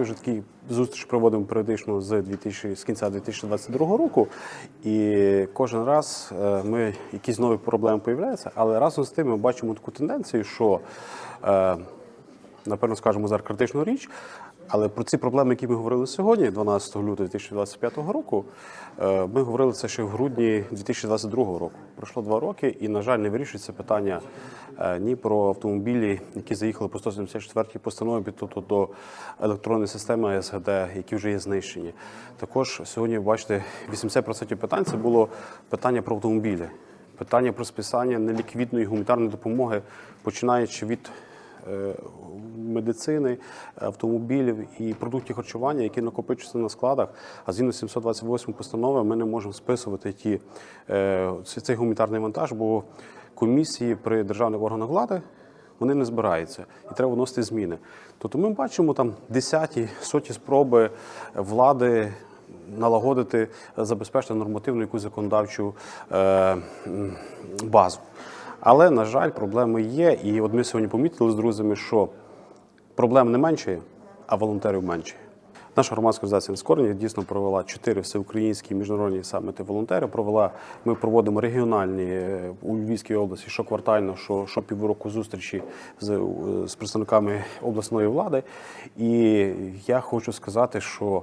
ми вже такі зустріч проводимо періодично з 2000, з кінця 2022 року, і кожен раз е, ми якісь нові проблеми появляються, але разом з тим ми бачимо таку тенденцію, що е, напевно скажемо зараз критичну річ. Але про ці проблеми, які ми говорили сьогодні, 12 лютого 2025 року, е, ми говорили це ще в грудні 2022 року. Пройшло два роки, і, на жаль, не вирішується питання е, ні про автомобілі, які заїхали по 174-й постанові, тобто до електронної системи СГД, які вже є знищені. Також сьогодні, бачите, 80% питань це було питання про автомобілі, питання про списання неліквідної гуманітарної допомоги, починаючи від медицини, автомобілів і продуктів харчування, які накопичуються на складах. А згідно 728 постанови ми не можемо списувати ті, е, цей гуманітарний вантаж, бо комісії при державних органах влади вони не збираються і треба вносити зміни. Тобто ми бачимо там десяті, соті спроби влади налагодити, забезпечити нормативну якусь законодавчу е, базу. Але, на жаль, проблеми є. І от ми сьогодні помітили з друзями, що проблем не менше, а волонтерів менше. Наша громадська організація «Нескорення» дійсно провела чотири всеукраїнські міжнародні саміти волонтерів. Провела ми проводимо регіональні е, у Львівській області, що квартально, що, що півроку зустрічі з, е, з представниками обласної влади. І я хочу сказати, що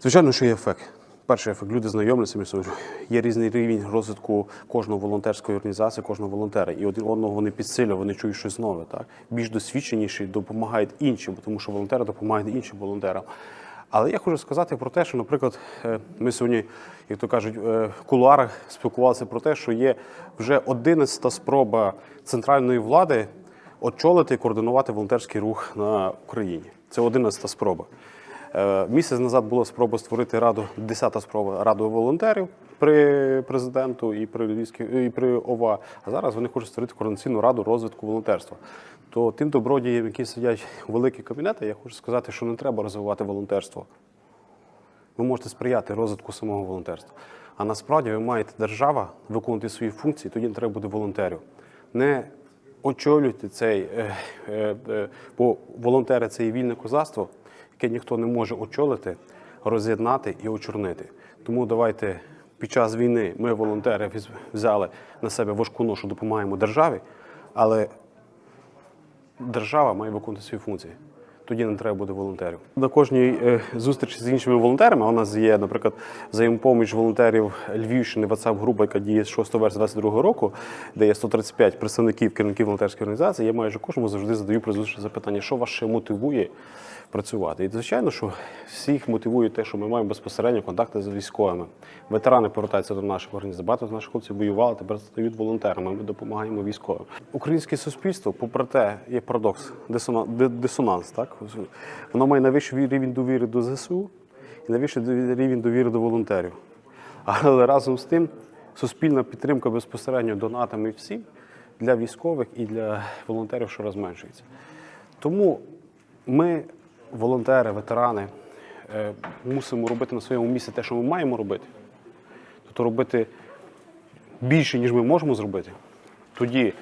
Звичайно, що є ефект. Перший ефект люди знайомляться між собою. Є різний рівень розвитку кожної волонтерської організації, кожного волонтера. І один одного вони підсилюють, вони чують щось нове. Так? Більш досвідченіші допомагають іншим, тому що волонтери допомагають іншим волонтерам. Але я хочу сказати про те, що, наприклад, е, ми сьогодні, як то кажуть, е, в кулуарах спілкувалися про те, що є вже 11 спроба центральної влади очолити і координувати волонтерський рух на Україні. Це 11 спроба. Е, Місяць назад була спроба створити раду, 10-та спроба раду волонтерів при президенту і при Львівській і при ОВА. А зараз вони хочуть створити координаційну раду розвитку волонтерства. То тим добродіям, які сидять у великих кабінетах, я хочу сказати, що не треба розвивати волонтерство. Ви можете сприяти розвитку самого волонтерства. А насправді ви маєте держава виконувати свої функції, тоді не треба буде волонтерів. Не очолюйте цей, е, е, е, бо волонтери це є вільне козацтво, яке ніхто не може очолити, роз'єднати і очорнити. Тому давайте під час війни ми, волонтери, взяли на себе важку ношу, допомагаємо державі, але держава має виконувати свої функції. Тоді не треба буде волонтерів. На кожній е, зустрічі з іншими волонтерами у нас є, наприклад, взаємопоміч волонтерів Львівщини, WhatsApp-група, яка діє з 6 вересня 2022 року, де є 135 представників керівників волонтерської організації. Я майже кожному завжди задаю при зустрічі запитання, що вас ще мотивує працювати. І звичайно, що всіх мотивує те, що ми маємо безпосередньо контакти з військовими. Ветерани повертаються до наших організацій. Багато з наших хлопців воювали, тепер стають волонтерами. Ми допомагаємо військовим. Українське суспільство, попри те, є парадокс, дисона- дисонанс. Так воно має найвищий рівень довіри до ЗСУ і найвищий рівень довіри до волонтерів. Але разом з тим суспільна підтримка безпосередньо донатами всім для військових і для волонтерів, що розменшується. Тому ми, волонтери, ветерани, е, мусимо робити на своєму місці те, що ми маємо робити. Тобто робити більше, ніж ми можемо зробити. Тоді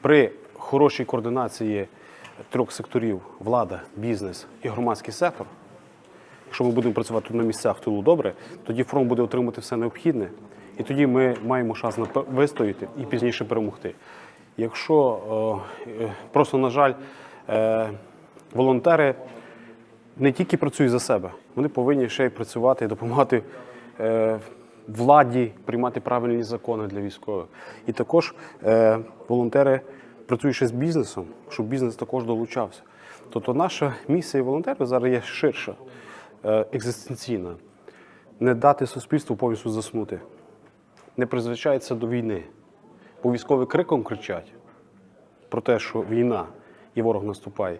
при хорошій координації трьох секторів влада, бізнес і громадський сектор, якщо ми будемо працювати на місцях в тилу добре, тоді фронт буде отримати все необхідне, і тоді ми маємо шанс вистояти і пізніше перемогти. Якщо е, е, просто, на жаль, е, волонтери не тільки працюють за себе, вони повинні ще й працювати і допомагати владі приймати правильні закони для військових. І також волонтери працюють ще з бізнесом, щоб бізнес також долучався. Тобто наша місія волонтерів зараз є ширша, е, екзистенційна. Не дати суспільству повністю заснути, не призвичається до війни. Бо військові криком кричать про те, що війна і ворог наступає.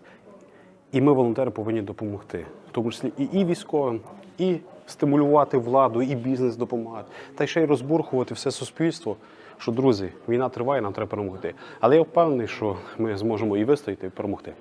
І ми, волонтери, повинні допомогти, в тому числі і, і військовим, і стимулювати владу, і бізнес допомагати, та й ще й розбурхувати все суспільство. Що друзі, війна триває, нам треба перемогти. Але я впевнений, що ми зможемо і вистояти, і перемогти.